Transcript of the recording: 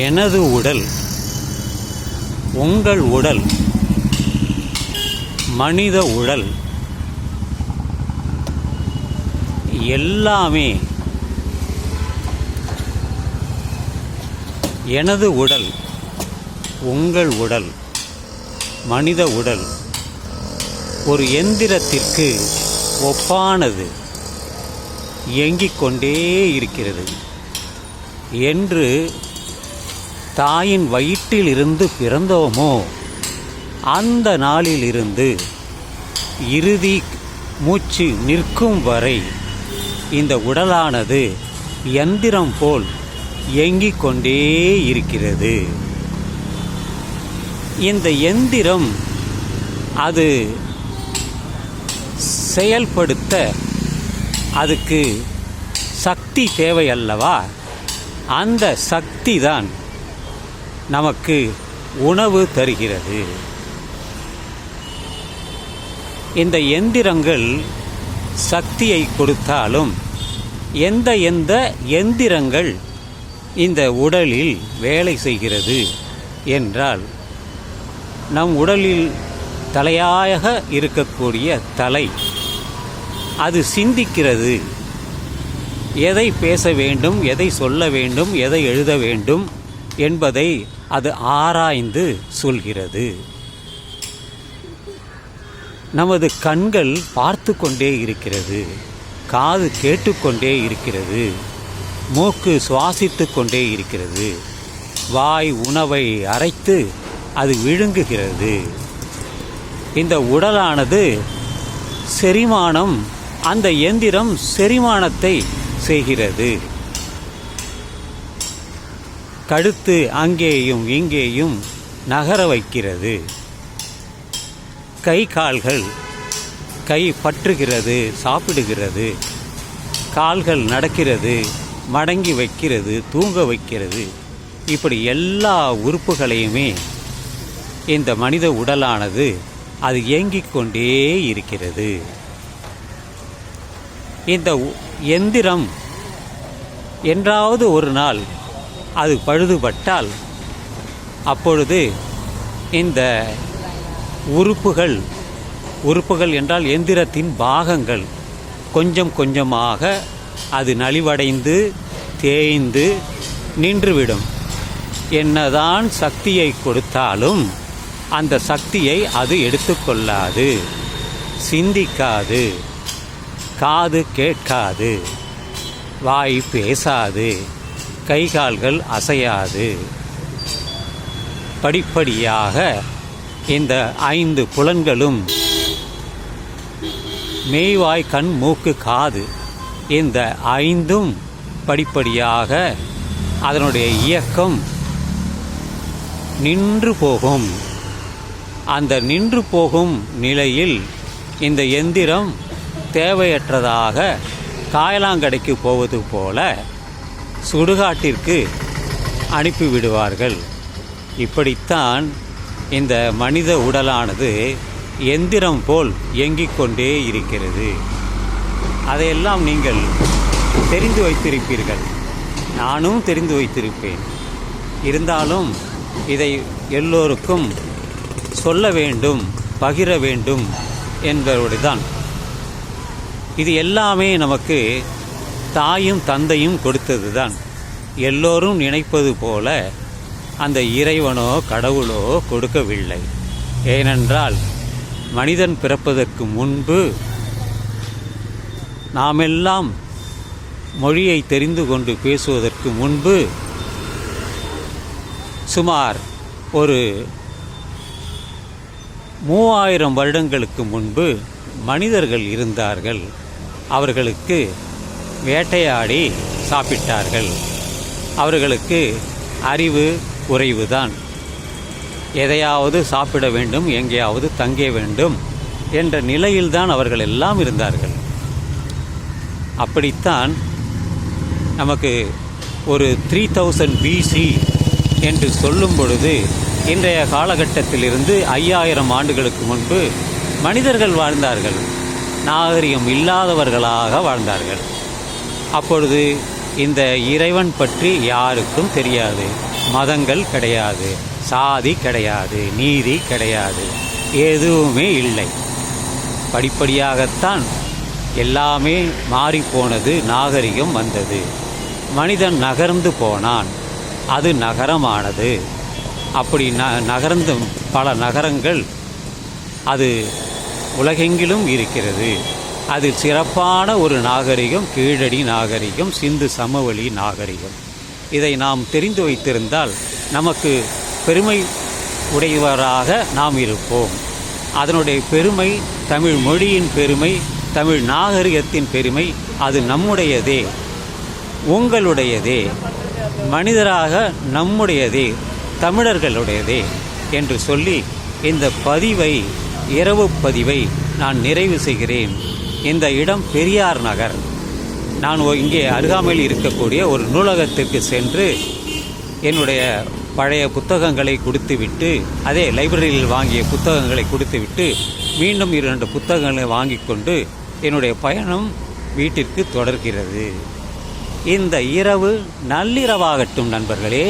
எனது உடல் உங்கள் உடல் மனித உடல் எல்லாமே எனது உடல் உங்கள் உடல் மனித உடல் ஒரு எந்திரத்திற்கு ஒப்பானது இயங்கிக் கொண்டே இருக்கிறது என்று தாயின் வயிற்றிலிருந்து பிறந்தோமோ அந்த நாளிலிருந்து இறுதி மூச்சு நிற்கும் வரை இந்த உடலானது எந்திரம் போல் இயங்கிக் கொண்டே இருக்கிறது. இந்த எந்திரம் அது செயல்படுத்த அதுக்கு சக்தி தேவை அல்லவா அந்த சக்தி தான் நமக்கு உணவு தருகிறது. இந்த எந்திரங்கள் சக்தியை கொடுத்தாலும் எந்த எந்த எந்திரங்கள் இந்த உடலில் வேலை செய்கிறது என்றால் நம் உடலில் தலையாக இருக்கக்கூடிய தலை அது சிந்திக்கிறது. எதை பேச வேண்டும் எதை சொல்ல வேண்டும் எதை எழுத வேண்டும் என்பதை அது ஆராய்ந்து சொல்கிறது. நமது கண்கள் பார்த்து கொண்டே இருக்கிறது. காது கேட்டுக்கொண்டே இருக்கிறது. மூக்கு சுவாசித்து கொண்டே இருக்கிறது. வாய் உணவை அரைத்து அது விழுங்குகிறது. இந்த உடலானது செரிமானம் அந்த எந்திரம் செரிமானத்தை செய்கிறது. கடுத்து அங்கேயும் இங்கேயும் நகர வைக்கிறது. கை கால்கள் கை பற்றுகிறது சாப்பிடுகிறது. கால்கள் நடக்கிறது மடங்கி வைக்கிறது தூங்க வைக்கிறது. இப்படி எல்லா உறுப்புகளையுமே இந்த மனித உடலானது அது இயங்கிக் கொண்டே இருக்கிறது. இந்த உ- எந்திரம் என்றாவது ஒரு நாள் அது பழுதுபட்டால் அப்பொழுது இந்த உறுப்புகள் உறுப்புகள் என்றால் எந்திரத்தின் பாகங்கள் கொஞ்சம் கொஞ்சமாக அது நலிவடைந்து தேய்ந்து நின்றுவிடும். என்னதான் சக்தியை கொடுத்தாலும் அந்த சக்தியை அது எடுத்துக்கொள்ளாது சிந்திக்காது காது கேட்காது வாய் பேசாது. கை கால்கள் அசையாது. படிப்படியாக இந்த ஐந்து புலன்களும் மெய்வாய் கண் மூக்கு காது இந்த ஐந்தும் படிப்படியாக அதனுடைய இயக்கம் நின்று போகும். அந்த நின்று போகும் நிலையில் இந்த எந்திரம் தேவையற்றதாக காயலாங்கடைக்கு போவது போல சுடுகாட்டிற்கு அனுப்பிவிடுவார்கள். இப்படித்தான் இந்த மனித உடலானது எந்திரம் போல் இயங்கிக் கொண்டே இருக்கிறது. அதையெல்லாம் நீங்கள் தெரிந்து வைத்திருப்பீர்கள். நானும் தெரிந்து வைத்திருப்பேன். இருந்தாலும் இதை எல்லோருக்கும் சொல்ல வேண்டும் பகிர வேண்டும் என்பதுதான் இது எல்லாமே நமக்கு தாயும் தந்தையும் கொடுத்தது தான் எல்லோரும் நினைப்பது போல அந்த இறைவனோ கடவுளோ கொடுக்கவில்லை. ஏனென்றால் மனிதன் பிறப்பதற்கு முன்பு நாமெல்லாம் மொழியை தெரிந்து கொண்டு பேசுவதற்கு முன்பு சுமார் ஒரு மூவாயிரம் வருடங்களுக்கு முன்பு மனிதர்கள் இருந்தார்கள். அவர்களுக்கு வேட்டையாடி சாப்பிட்டார்கள். அவர்களுக்கு அறிவு குறைவுதான். எதையாவது சாப்பிட வேண்டும் எங்கேயாவது தங்க வேண்டும் என்ற நிலையில்தான் அவர்கள் எல்லாம் இருந்தார்கள். அப்படித்தான் நமக்கு ஒரு த்ரீ தௌசண்ட் பிசி என்று சொல்லும் பொழுது இன்றைய காலகட்டத்திலிருந்து ஐயாயிரம் ஆண்டுகளுக்கு முன்பு மனிதர்கள் வாழ்ந்தார்கள். நாகரிகம் இல்லாதவர்களாக வாழ்ந்தார்கள். அப்பொழுது இந்த இறைவன் பற்றி யாருக்கும் தெரியாது. மதங்கள் கிடையாது. சாதி கிடையாது. நீதி கிடையாது. எதுவுமே இல்லை. படிப்படியாகத்தான் எல்லாமே மாறிப்போனது நாகரிகம் வந்தது. மனிதன் நகர்ந்து போனான். அது நகரமானது. அப்படி ந நகர்ந்து பல நகரங்கள் அது உலகெங்கிலும் இருக்கிறது. அது சிறப்பான ஒரு நாகரிகம் கீழடி நாகரிகம் சிந்து சமவெளி நாகரிகம். இதை நாம் தெரிந்து வைத்திருந்தால் நமக்கு பெருமை உடையவராக நாம் இருப்போம். அதனுடைய பெருமை தமிழ் மொழியின் பெருமை தமிழ் நாகரிகத்தின் பெருமை அது நம்முடையதே. உங்களுடையதே. மனிதராக நம்முடையதே. தமிழர்களுடையதே என்று சொல்லி இந்த பதிவை இரவு பதிவை நான் நிறைவு செய்கிறேன். இந்த இடம் பெரியார் நகர். நான் இங்கே அருகாமையில் இருக்கக்கூடிய ஒரு நூலகத்திற்கு சென்று என்னுடைய பழைய புத்தகங்களை கொடுத்துவிட்டு அதே லைப்ரரியில் வாங்கிய புத்தகங்களை கொடுத்துவிட்டு மீண்டும் இரண்டு புத்தகங்களை வாங்கி கொண்டு என்னுடைய பயணம் வீட்டிற்கு தொடர்கிறது. இந்த இரவு நள்ளிரவாகட்டும் நண்பர்களே.